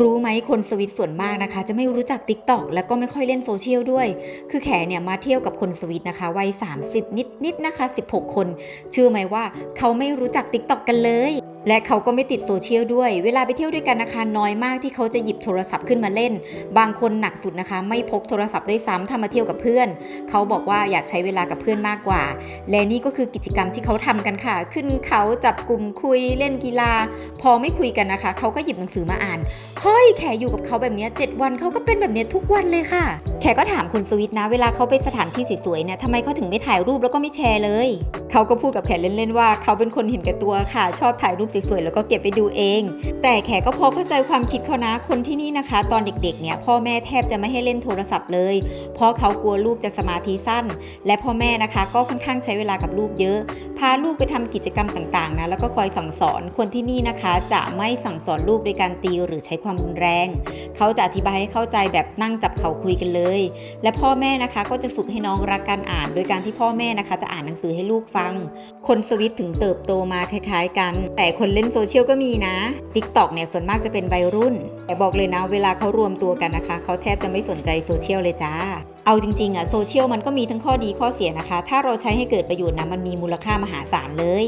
รู้ไหมคนสวิตส่วนมากนะคะ จะไม่รู้จัก Tik t o อกแล้วก็ไม่ค่อยเล่นโซเชียลด้วย คือแขเนี่ยมาเที่ยวกับคนสวิตนะคะวัย 30 นิดนิดๆนะคะ 16 คน เชื่อไหมว่าเขาไม่รู้จัก Tik t o อกกันเลย และเขาก็ไม่ติดโซเชียลด้วย เวลาไปเที่ยวด้วยกันนะคะน้อยมากที่เขาจะหยิบโทรศัพท์ขึ้นมาเล่น บางคนหนักสุดนะคะ ไม่พกโทรศัพท์ด้วยซ้ำถ้ามาเที่ยวกับเพื่อน เขาบอกว่าอยากใช้เวลากับเพื่อนมากกว่า และนี่ก็คือกิจกรรมที่เขาทำกันค่ะ ขึ้นเขาจับกลุ่มคุยเล่นกีฬา พอไม่คุยกันนะคะ เขาก็หยิบหนังสือมาอ่านเฮ้ยแขอยู่กับเขาแบบนี้7วันเขาก็เป็นแบบนี้ทุกวันเลยค่ะ แขก็ถามคุณสวิตนะ เวลาเขาไปสถานที่สวยๆเนี่ยทำไมเขาถึงไม่ถ่ายรูปแล้วก็ไม่แชร์เลย เขาก็พูดกับแขเล่นๆว่า เขาเป็นคนเห็นแก่ตัวค่ะ ชอบถ่ายรูปสวยๆ แล้วก็เก็บไปดูเอง แต่แขก็พอเข้าใจความคิดเขานะ คนที่นี่นะคะ ตอนเด็กๆ เนี่ยพ่อแม่แทบจะไม่ให้เล่นโทรศัพท์เลย เพราะเขากลัวลูกจะสมาธิสั้น และพ่อแม่นะคะ ก็ค่อนข้างใช้เวลากับลูกเยอะพาลูกไปทำกิจกรรมต่างๆนะแล้วก็คอยสั่งสอนคนที่นี่นะคะ จะไม่สั่งสอนลูกโดยการตีหรือใช้ความรุนแรง เขาจะอธิบายให้เข้าใจแบบนั่งจับเขาคุยกันเลย และพ่อแม่นะคะก็จะฝึกให้น้องรักการอ่าน โดยการที่พ่อแม่นะคะ จะอ่านหนังสือให้ลูกฟัง คนสวิตถึงเติบโตมาคล้ายๆ กัน แต่คนเล่นโซเชียลก็มีนะ t ิ k t o k เนี่ยส่วนมากจะเป็นวัยรุ่น แต่บอกเลยนะ เวลาเขารวมตัวกันนะคะ เขาแทบจะไม่สนใจโซเชียลเลยจ้า เอาจริงๆอะโซเชียลมันก็มีทั้งข้อดีข้อเสียนะคะ ถ้าเราใช้ให้เกิดประโยชน์นะมันมีมูลค่ามหาศาลเลย